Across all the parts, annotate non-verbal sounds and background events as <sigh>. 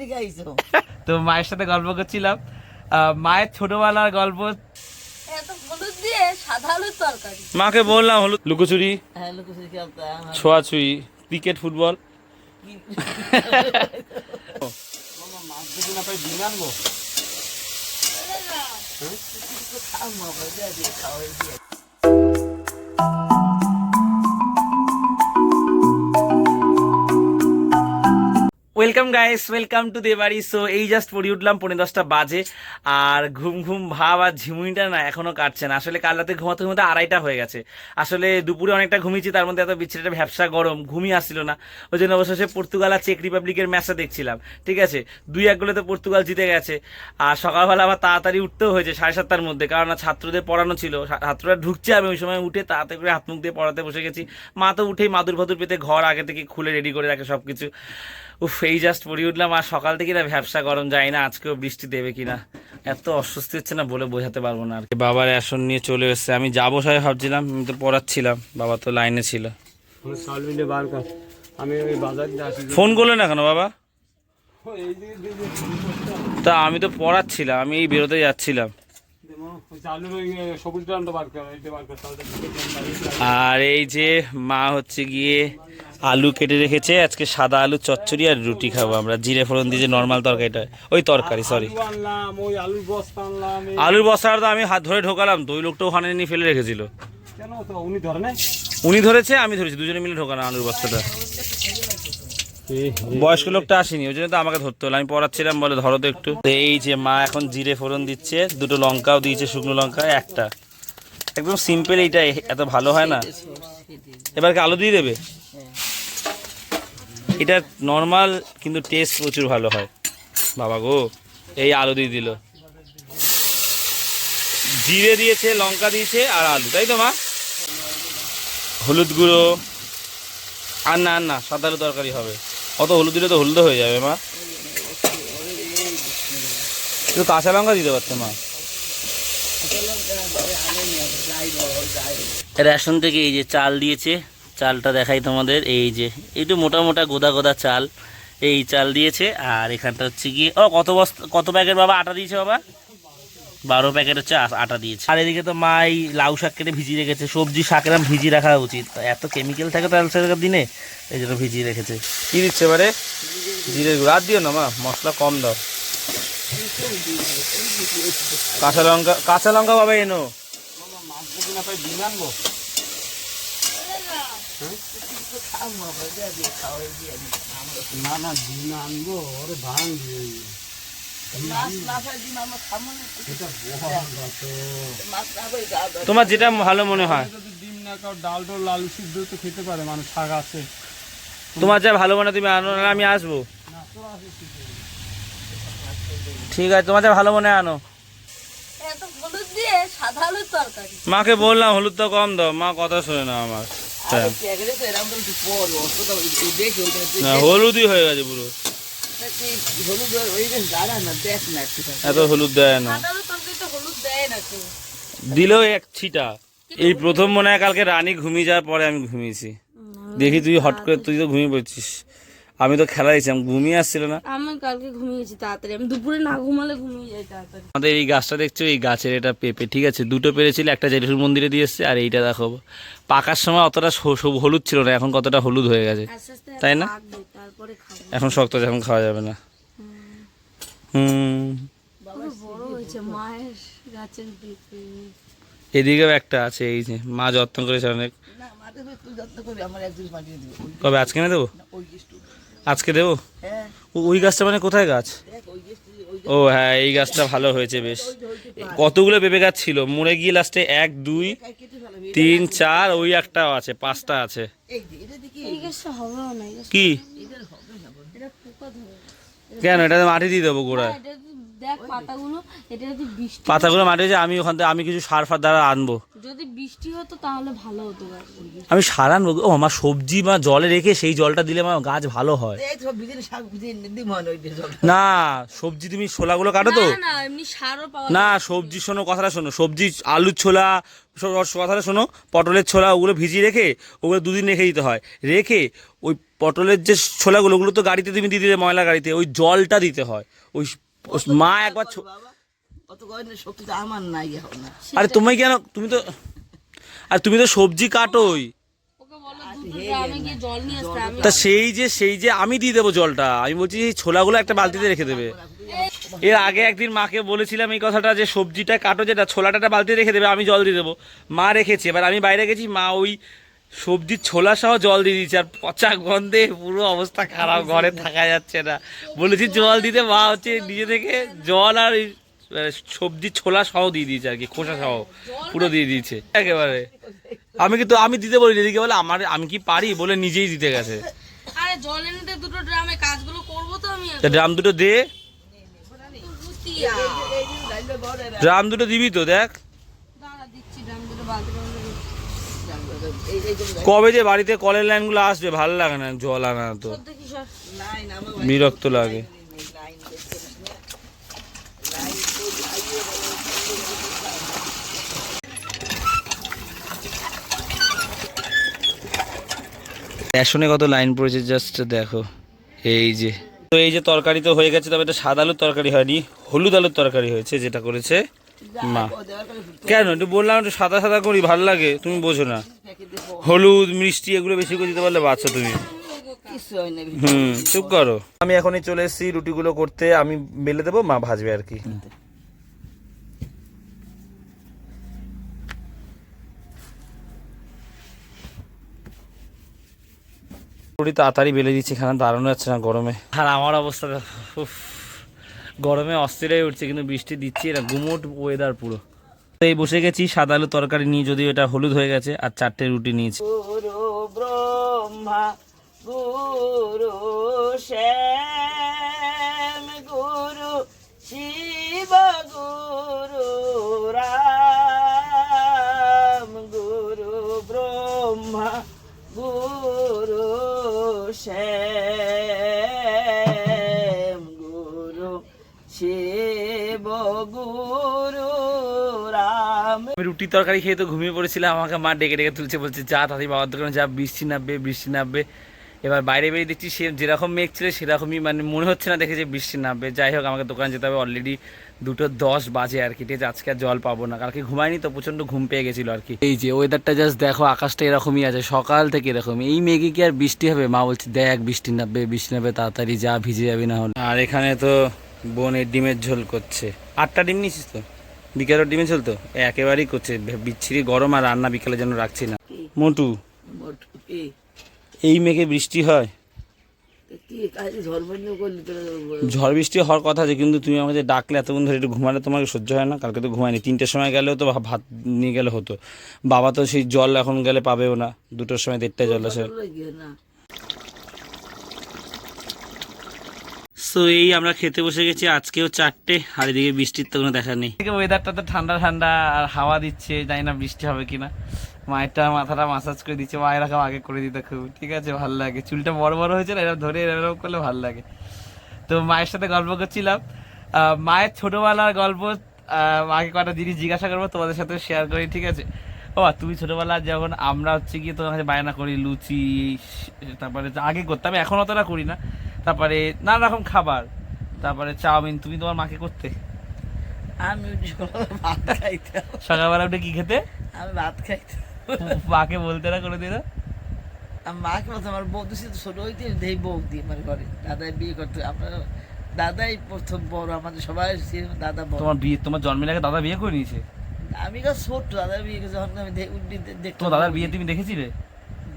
দিকে আইসো তো মায়ের সাথে গল্প করছিলাম। মায়ের ছোটবেলার গল্প এত হলুদ দিয়ে সাদা আলুর তরকারি। মাকে বললাম হলুদ লুকোচুরি হ্যাঁ ছোঁয়াছুঁই cricket football. <laughs> Welcome guys welcome to the বাড়ি সো এই জাস্ট পড়ে উঠলাম পনেরো দশটা বাজে। আর ঘুম ঘুম, ভাব আর ঝিমুনিটা না এখনও কাটছে না। আসলে কাল রাতে ঘুমাতে ঘুমাতে আড়াইটা হয়ে গেছে। আসলে দুপুরে অনেকটা ঘুমিয়েছি, তার মধ্যে এত বিচ্ছিরিটা ভ্যাবসা গরম ঘুমিয়ে আসছিল না। ওই জন্য অবশেষে পর্তুগাল আর চেক রিপাবলিকের ম্যাচটা দেখছিলাম। ঠিক আছে? দুই এক গোলে তো পর্তুগাল জিতে গেছে। আর সকালবেলা আবার তাড়াতাড়ি উঠতেও হয়েছে সাড়ে সাতটার মধ্যে। কারণ ছাত্রদের পড়ানো ছিল। ছাত্ররা ঢুকছে আমি ওই সময় উঠে তাড়াতাড়ি করে হাত মুখ দিয়ে পড়াতে বসে গেছি। মা তো উঠেই মাদুর ফাদুর পেতে ঘর আগে থেকে খুলে রেডি করে রাখে সব কিছু উফ, এই জাস্ট পড়ে উঠলাম আর সকাল থেকে না ভ্যাবসা গরম যায় না আজকেও বৃষ্টি দেবে কিনা। এত অস্বস্তি হচ্ছে না বলে বোঝাতে পারব না আর কি। বাবার রেশন নিয়ে চলে এসেছে। আমি যাব সবাই ভাবছিলাম আমি তো পড়াচ্ছিলাম বাবা তো লাইনে ছিল। আমি ওই বাজার ফোন করলে না কেন বাবা? তা আমি তো পড়াচ্ছিলাম আমি এই বেরোতে যাচ্ছিলাম। আর এই যে মা হচ্ছে গিয়ে আলু কেটে রেখেছে আজকে সাদা আলু চচ্চড়ি আর রুটি খাব আমরা। জিরে ফোড়ন দিয়ে যে নর্মাল তরকারিটা ওই তরকারি সরি আলুর বস্তাটা তো আমি হাত ধরে ঢোকালাম তো ওই লোকটা ওখানে নিয়ে ফেলে রেখেছিল। উনি ধরেছে আমি ধরেছি দুজনে মিলে ঢোকালাম আলুর বস্তাটা। বয়স্ক লোকটা আসেনি ওই জন্য তো আমাকে ধরতে হলো। আমি পড়াচ্ছিলাম বলে ধরো তো একটু। এই যে মা এখন জিরে ফোড়ন দিচ্ছে দুটো লঙ্কাও দিয়েছে শুকনো লঙ্কা একটা। একদম সিম্পল এইটা এত ভালো হয় না? এবার কি আলু দিয়ে দেবে? এটা নর্মাল কিন্তু টেস্ট প্রচুর ভালো হয়। বাবা গো, এই আলু দিয়ে দিল। জিরে দিয়েছে, লঙ্কা দিয়েছে আর আলু, তাই তো মা? হলুদ গুঁড়ো। আর না না সাদা আলু তরকারি হবে। অত হলুদ দিলে তো হলুদ হয়ে যাবে মা। একটু কাঁচা লঙ্কা দিতে পারতো মা। রেশন থেকে এই যে চাল দিয়েছে, চালটা দেখাই তোমাদের, এই যে একটু মোটা মোটা গোদা গোদা চাল। এই চাল দিয়েছে, আর এখানটা হচ্ছে গিয়ে, ও, কত বস্তা, কত প্যাকেট বাবা? আটা দিয়েছে বাবা? বারো প্যাকেট হচ্ছে আটা দিয়েছে। আর এদিকে তো মা এই লাউ শাক কেটে ভিজিয়ে রেখেছে, সবজি শাকেরাম ভিজিয়ে রাখা উচিত। এত কেমিক্যাল থাকে তো আলসার দিনে, এই জন্য ভিজিয়ে রেখেছে। কি দিচ্ছে এবারে? জিরে গুঁড়ো। আর দিও না মা, মশলা কম দাও। কাঁচা লঙ্কা কাঁচা লঙ্কা বাবা এনো না না না না না না। তোমার যেটা ভালো মনে হয় ডিম না খাও ডাল ডাল আলু সিদ্ধ তো খেতে পারে মানে শাক আছে তোমার যা ভালো মনে তুমি আনো, না আমি আসব ঠিক আছে তোমাদের ভালো মনে হয় আনো মাকে বললাম হলুদ তো কম দাও। মা কথা শুনে না আমার। হ্যাঁ। হলুদই হয়ে গেছে পুরো। এত হলুদ দেয় না। দিলেও এক ছিটা। এই প্রথম মনে হয় কালকে রানী ঘুমিয়ে যাওয়ার পরে আমি ঘুমিয়েছি। দেখি তুই হট করে তুই তো ঘুমিয়ে পড়ছিস। আমি তো খেলা দিয়েছিলাম ঘুমিয়ে আসছিল না। আমি কালকে ঘুমিয়েছি তাড়াতাড়ি আমি দুপুরে না ঘুমালে ঘুমিয়ে যাই তাড়াতাড়ি। আমাদের এই গাছটা দেখছ এই গাছের এটা পেঁপে ঠিক আছে? দুটো পেরেছিল একটা জেঠুর মন্দিরে দিয়ে এসছে আর এইটা দেখো পাকার সময় অতটা সব হলুদ ছিল না এখন কতটা হলুদ হয়ে গেছে। তাই না? এখন শক্ত আছে, এখন খাওয়া যাবে না। হুম। এদিকেও একটা আছে এই যে মা যত্ন করেছে অনেক। কবে আজকে না দেবো। আজকে দেবো? হ্যাঁ, ওই গাছটা মানে কোথায় গাছ? দেখ, ওই গাছটু, ওই ও হ্যাঁ এই গাছটা ভালো হয়েছে বেশ। কতগুলো পেঁপে গাছ ছিল? মরে গিয়ে লাস্টে এক দুই। তিন চার ওই একটাও আছে পাঁচটা আছে। কি? এদের হবে না বল। এটা পোকা ধরে। কেন এটা মাটি দিয়ে দেবো গোড়ায়? দেখ পাতাগুলো এটা যদি বৃষ্টি পাতাগুলো মাঠে যে আমি ওখান থেকে আমি কিছু সার ফার দ্বারা আনব। যদি বৃষ্টি হতো তাহলে ভালো হতো আমি সার আনব ও আমার সবজি বা জলে রেখে সেই জলটা দিলে আমার গাছ ভালো হয়। না সবজি তুমি ছোলাগুলো কাটো তো? না না এমনি সারও পাওয়া না সবজি শোনো কথাটা শোনো। সবজি আলুর ছোলা সব কথাটা শোনো। পটলের ছোলা ওগুলো ভিজিয়ে রেখে ওগুলো দুদিন রেখে দিতে হয়। রেখে ওই পটলের যে ছোলাগুলো ওগুলো তো গাড়িতে তুমি দিয়ে দিলে ময়লা গাড়িতে ওই জলটা দিতে হয়। ওই মা একবার আরে তুমি কেন তুমি তো আর তুমি তো সবজি কাটোই। তা সেই যে সেই যে আমি দিয়ে দেবো জলটা আমি বলছি এই ছোলাগুলো একটা বালতিতে রেখে দেবে। এর আগে একদিন মাকে বলেছিলাম এই কথাটা যে সবজিটা কাটো যেটা ছোলাটা একটা বালতিতে রেখে দেবে আমি জল দিয়ে দেবো। মা রেখেছে এবার আমি বাইরে গেছি মা ওই সবজির ছোলা সহ জল দিয়ে দিচ্ছে আর পচা গন্ধে পুরো অবস্থা খারাপ ঘরে থাকা যাচ্ছে না বলেছি জল দিতে মা হচ্ছে নিজে থেকে জল আর সবজির ছোলা সহ দিয়ে দিয়েছে আর কি খোসা সহ পুরো দিয়ে দিয়েছে একেবারে আমি কিন্তু আমি দিতে বলি এদিকে বলে আমার আমি কি পারি বলে নিজেই দিতে গেছে আরে জল দুটো ড্রামে কাজগুলো করব তো আমি ড্রাম দুটো দে ড্রাম দুটো দিবি তো দেখ দাঁড়া দিচ্ছি ড্রাম দুটো বালতি করে দিচ্ছি। এই এই জন্য কবে যে বাড়িতে কলের লাইনগুলো আসবে ভালো লাগে না জল আনা তো। বিরক্ত লাগে। রেশনে কত লাইন পড়েছে জাস্ট দেখো। এই যে। তো এই যে তরকারি তো হয়ে গেছে তবে এটা সাদা আলুর তরকারি হয়নি হলুদ আলুর তরকারি হয়েছে যেটা করেছে মা। কেন? একটু বললাম একটু সাদা সাদা করি ভালো লাগে তুমি বোঝো না। হলুদ মিষ্টি এগুলো বেশি করে দিতে পারলে বাচ্চা তুমি। হয় হুম চুপ করো। আমি এখনই চলে এসেছি রুটিগুলো করতে। আমি বেলে দেবো মা ভাজবে আর কি। রুটি তাড়াতাড়ি বেলে দিচ্ছি এখানে দাঁড়ানো যাচ্ছে না গরমে। আর আমার অবস্থা উফ, গরমে অস্থির হয়ে উঠছে, কিন্তু বৃষ্টি দিচ্ছি, এটা গুমোট ওয়েদার পুরো। তো এই বসে গেছি, সাদা আলু তরকারি নিয়ে, যদিও এটা হলুদ হয়ে গেছে, আর চারটে রুটি নিয়েছি। ব্রহ্মা, গুরু শ্যাম, গুরু শিব, গুরু ব্রহ্মা রুটি তরকারি খেয়ে তো ঘুমিয়ে পড়েছিলাম, আমাকে মা ডেকে ডেকে তুলছে, বলছে, যা, তাড়াতাড়ি বাবার দোকানে যা, বৃষ্টি নামবে বৃষ্টি নামবে। এবার বাইরে বেরিয়ে দেখছি সে যেরকম মেঘ ছিল, সেরকমই মানে মনে হচ্ছে না দেখে যে বৃষ্টি নামবে। যাই হোক, আমাকে দোকানে যেতে হবে। অলরেডি দুটো দশ বাজে আর কি, ঠিক আছে? আজকে আর জল পাবো না। কালকে ঘুমাইনি তো প্রচণ্ড ঘুম পেয়ে গেছিল আর কি। এই যে ওয়েদারটা জাস্ট দেখো, আকাশটা এরকমই আছে, সকাল থেকে এরকম এই মেঘে কি আর বৃষ্টি হবে? মা বলছে, দেখ, বৃষ্টি নামবে বৃষ্টি নামবে, তাড়াতাড়ি যা, ভিজে যাবি না হলে। আর এখানে তো বোনের ডিমের ঝোল করছে। আটটা ডিম নিছিস তো? বিকেলের ডিমের ঝোল তো? একেবারেই করছে। বিচ্ছিরি গরম আর রান্না বিকেলে যেন রাখছি না। মোটু এই মেঘে বৃষ্টি হয়? ঝড় বৃষ্টি হওয়ার কথা আছে কিন্তু তুমি আমাকে যে ডাকলে এতক্ষণ ধরে একটু ঘুমালে তোমাকে সহ্য হয় না। কালকে তো ঘুমায়নি। তিনটের সময় গেলেও তো ভাত নিয়ে গেলে হতো। বাবা তো সেই জল এখন গেলে পাবেও না। দুটোর সময় দেড়টায় জল আসে গিয়ে না সো এই আমরা খেতে বসে গেছি। আজকেও চারটে, আর এদিকে বৃষ্টির তো কোনো দেখা নেই। ওয়েদারটা তো ঠান্ডা ঠান্ডা, আর হাওয়া দিচ্ছে, জানি না বৃষ্টি হবে কিনা। মায়েরটা মাথাটা মাসাজ করে দিচ্ছে, মায়ের রাখা আগে করে দিতে খুব। ঠিক আছে, ভালো লাগে। চুলটা বড় বড় হয়েছে না, এরকম ধরে এরকম করলে ভালো লাগে। তো মায়ের সাথে গল্প করছিলাম। মায়ের ছোটোবেলার গল্প মাকে কটা জিনিস জিজ্ঞাসা করব, তোমাদের সাথে শেয়ার করি, ঠিক আছে? ও, তুমি ছোটবেলা যখন আমরা হচ্ছে গিয়ে তোমার কাছে বায়না করি, লুচি তারপরে আগে করতাম, এখন অতটা করি না। তারপরে নানা রকম খাবার। তারপরে চাউমিন তুমি তোমার মাকে করতে? আমি ভাত খাইতাম সকালবেলা উঠে কি খেতে? আমি ভাত খাইতাম মাকে বলতে না করে দিল মাকে বলতো আমার বৌদি ছিল ছোট হইতে দেই বৌদি আমার ঘরে। দাদাই বিয়ে করতে। আপনার দাদাই প্রথম বড় আমাদের সবাই ছিল দাদা বড়। তোমার বিয়ে তোমার জন্মের আগে দাদা বিয়ে করে নিয়েছে? আমি কাছে ছোট্ট দাদা বিয়ে করছে যখন আমি দে- উঠি দেখতাম তোমার দাদার বিয়ে তুমি দেখেছিলে?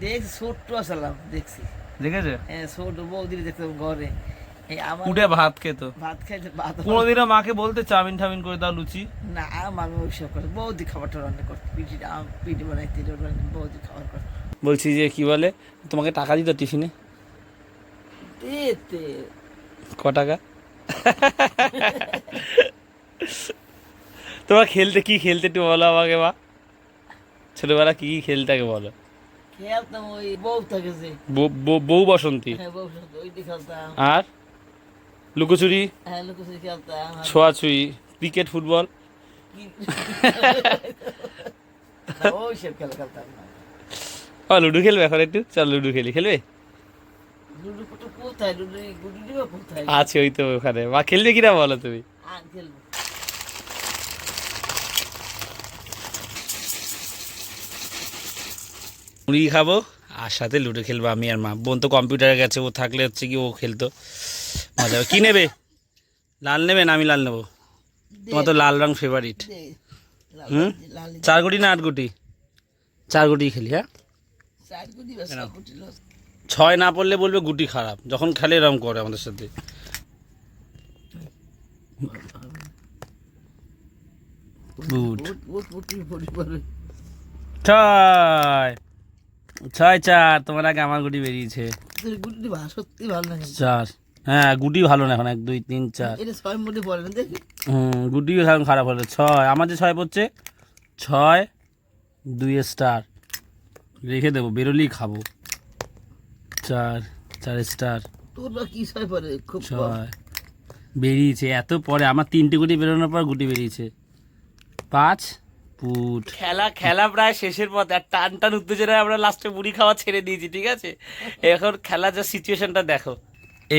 দেখ ছোট্ট আসলাম দেখছি। দেখেছ? হ্যাঁ ছোট বৌদি দেখতাম ঘরে। উঠে ভাত খেতো ভাত খাইতে ভাত কোনোদিনও মাকে বলতে চাউমিন টাউমিন করে দাও লুচি। না আমার ওইসব করে বৌদি খাবারটা রান্না করতে পিঠি আম- পিঠে বানাইতে বৌদি খাবার করতে বলছি যে কি বলে? তোমাকে টাকা দিত টিফিনে? দিতে। ক টাকা? তোমরা খেলতে কি খেলতে একটু বলো আমাকে মা। ছোটবেলা কি কি খেলতে আগে বলো। খেলতাম ওই বউ থাকে যে। বউ- বসন্তী? হ্যাঁ আর? লুকোচুরি? হ্যাঁ ছোঁয়াছুঁই? Cricket football? ও লুডো খেলবে এখন একটু? চল লুডু খেলি খেলবে? আছে ওই তো ওখানে। মা খেলবে কিনা বলো তুমি? খেলব। মুড়ি খাব আর সাথে লুডো খেলব আমি আর মা বোন তো কম্পিউটারে গেছে ও থাকলে হচ্ছে কি ও খেলতো মজা হবে কি নেবে লাল নেবে না আমি লাল নেব তোমার তো লাল রং ফেভারিট হুম? চার গুটি না আট গুটি চার গুটি খেলি হ্যাঁ ছয় না পড়লে বলবে গুটি খারাপ যখন খেলে এরম করে আমাদের সাথে ছয় ছয় চার তোমার আগে আমার গুটি বেরিয়েছে। গুটি সত্যি ভালো লাগে চার। হ্যাঁ গুটি ভালো না এখন এক দুই তিন চার। ছয় মুটি পড়ে না দেখি। হুম গুটি এখন খারাপ হলো। ছয় আমার যে ছয় পড়ছে ছয় দুই স্টার রেখে দেবো বেরোলেই খাব। চার চার স্টার তোর কি ছয় পড়ে? খুব ছয়। বেরিয়েছে এত পরে। আমার তিনটে গুটি বেরোনোর পর গুটি বেরিয়েছে। পাঁচ পুট। খেলা খেলা প্রায় শেষের পথে। আর টান টান উত্তেজনায় আমরা লাস্টে মুড়ি খাওয়া ছেড়ে দিয়েছি ঠিক আছে? এখন খেলা যা সিচুয়েশনটা দেখো।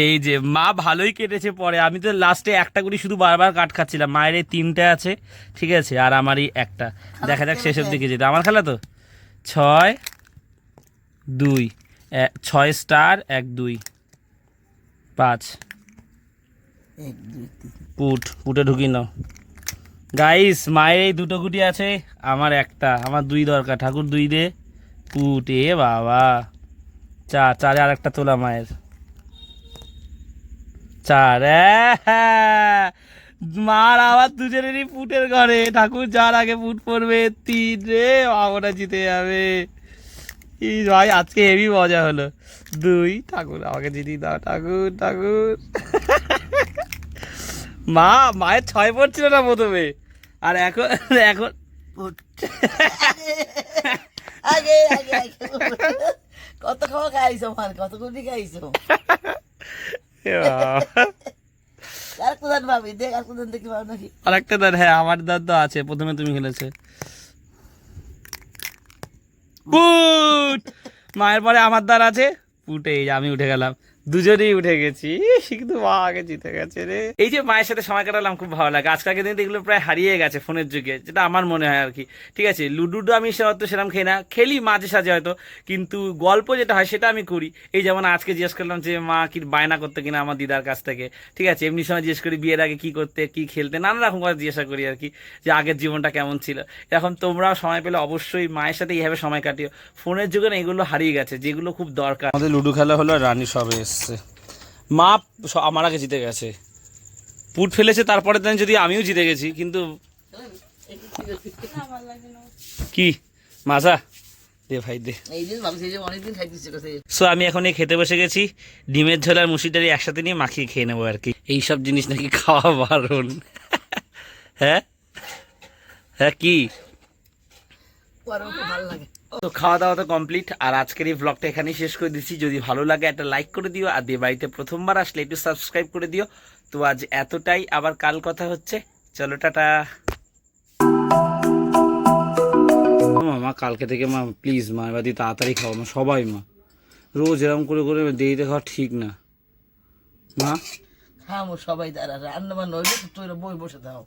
এই যে মা ভালোই কেটেছে পরে। আমি তো লাস্টে একটা গুটি শুধু বারবার কাট খাচ্ছিলাম। মায়ের এই তিনটে আছে ঠিক আছে? আর আমারই একটা। দেখা যাক শেষের দিকে যেতে। আমার খেলা তো? ছয় দুই ছয় স্টার এক দুই পাঁচ। এক দুই তিন। পুট পুটে ঢুকি নাও। গাইস মায়ের এই দুটো গুটি আছে, আমার একটা, আমার দুই দরকার, ঠাকুর দুই দে। পুট বাবা। চার চারে আর একটা তোলা মায়ের। চার! মার আবার দুজনেরই পুটের ঘরে। ঠাকুর যার আগে পুট পড়বে, তিন রে, বাবাটা জিতে যাবে। এই ভাই, আজকে হেভি মজা হলো। দুই, ঠাকুর আমাকে জিতিয়ে দাও, ঠাকুর ঠাকুর। মা, মায়ের ছয় পড়ছিল না প্রথমে? আর এখন এখন আগে কত খাওয়া খাইছো আমার কত গুটি খাইছো? ভাবি দেখ নাকি। আর একটা হ্যাঁ আমার দাঁত তো আছে প্রথমে তুমি খেলেছে। পুট! মায়ের পরে আমার দাঁত আছে। পুটে আমি উঠে গেলাম। দুজনেই উঠে গেছি। কিন্তু মা আগে জিতে গেছে রে। এই যে মায়ের সাথে সময় কাটালাম খুব ভালো লাগে। আজকালকে দিন এগুলো প্রায় হারিয়ে গেছে ফোনের যুগে যেটা আমার মনে হয় আর কি। ঠিক আছে লুডুডো আমি হয়তো সেরকম খেই না খেলি মাঝে সাঝে হয়তো কিন্তু গল্প যেটা হয় সেটা আমি করি। এই যেমন আজকে জিজ্ঞেস করলাম যে মা কি বায়না করতে কিনা আমার দিদার কাছ থেকে? ঠিক আছে এমনি সময় জিজ্ঞেস করি বিয়ের আগে কি করতে কি খেলতে নানা রকম কথা জিজ্ঞাসা করি আর কি যে আগের জীবনটা কেমন ছিল। এখন তোমরাও সময় পেলে অবশ্যই মায়ের সাথে এইভাবে সময় কাটিও। ফোনের যুগে না এগুলো হারিয়ে গেছে যেগুলো খুব দরকার। আমাদের লুডো খেলা হলো রানী সবে এসছে মা আমার আগে জিতে গেছে। পুট ফেলেছে তারপরে দিন যদি আমিও জিতে গেছি কিন্তু কি? মাজা দে ভাই দে। সো আমি এখন এই খেতে বসে গেছি। ডিমের ঝোল আর মুসিটারি একসাথে নিয়ে মাখিয়ে খেয়ে নেব আর কি। এইসব জিনিস নাকি খাওয়া বারণ। <laughs> হ্যাঁ? হ্যাঁ কি? ভালো লাগে। তো খাওয়া দাওয়া তো কমপ্লিট আর আজকের এই ব্লগটা এখানেই শেষ করে দিচ্ছি। যদি ভালো লাগে একটা লাইক করে দিও আর দিয়ে বাড়িতে প্রথমবার আসলে একটু সাবস্ক্রাইব করে দিও। তো আজ এতটাই আবার কাল কথা হচ্ছে। চলো টাটা। মা কালকে থেকে মা প্লিজ মা এবার দিয়ে তাড়াতাড়ি খাও মা সবাই মা। রোজ এরকম করে করে দেরিতে খাওয়া ঠিক না। মা? খামো সবাই দাঁড়া রান্না বান্না হইলে তো তোরা বই বসে দাও